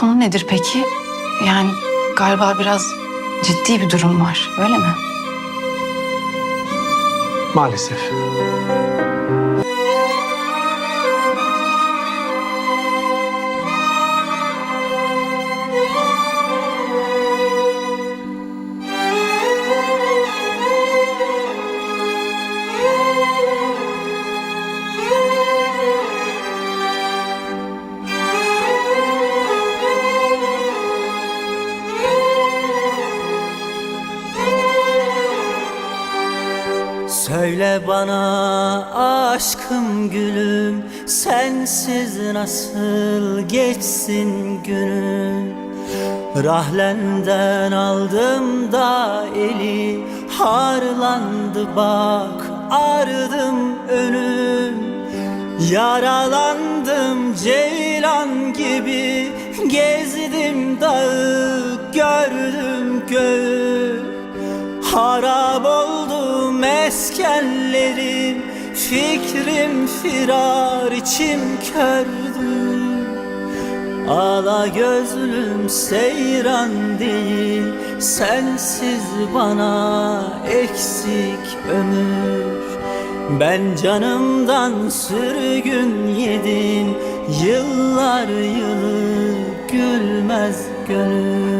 konu nedir peki? Yani galiba biraz ciddi bir durum var, öyle mi? Maalesef. Söyle bana aşkım gülüm Sensiz nasıl geçsin günüm? Rahlenden aldım da eli Harlandı bak ardım önüm. Yaralandım ceylan gibi Gezdim dağı gördüm göğü. Harap meskenlerim Fikrim firar içim kördü Ala gözlüm seyran değil Sensiz bana eksik ömür. Ben canımdan sürgün yedim Yıllar yılı gülmez gönül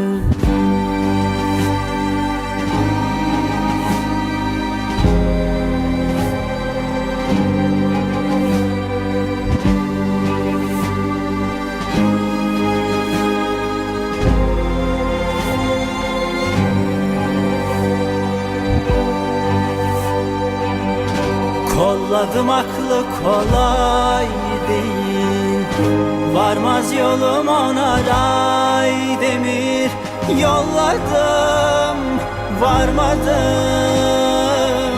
Kolladım aklı kolay değil. Varmaz yolum ona ray demir. Yolladım varmadı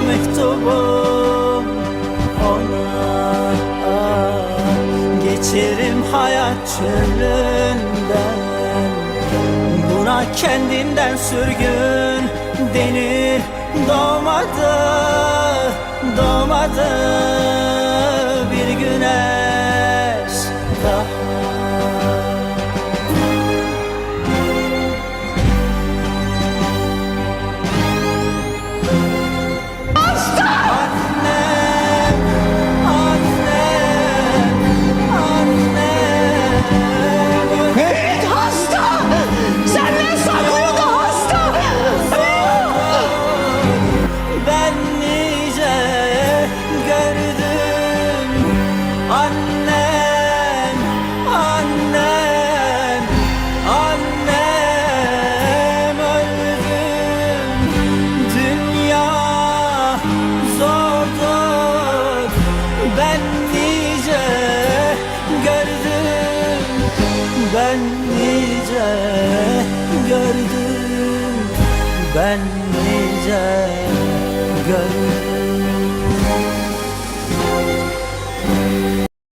mektubum ona. Geçerim hayat çölünden. Buna kendinden sürgün denir. Doğmadı, doğmadı Ben nice gördüm Ben nice gördüm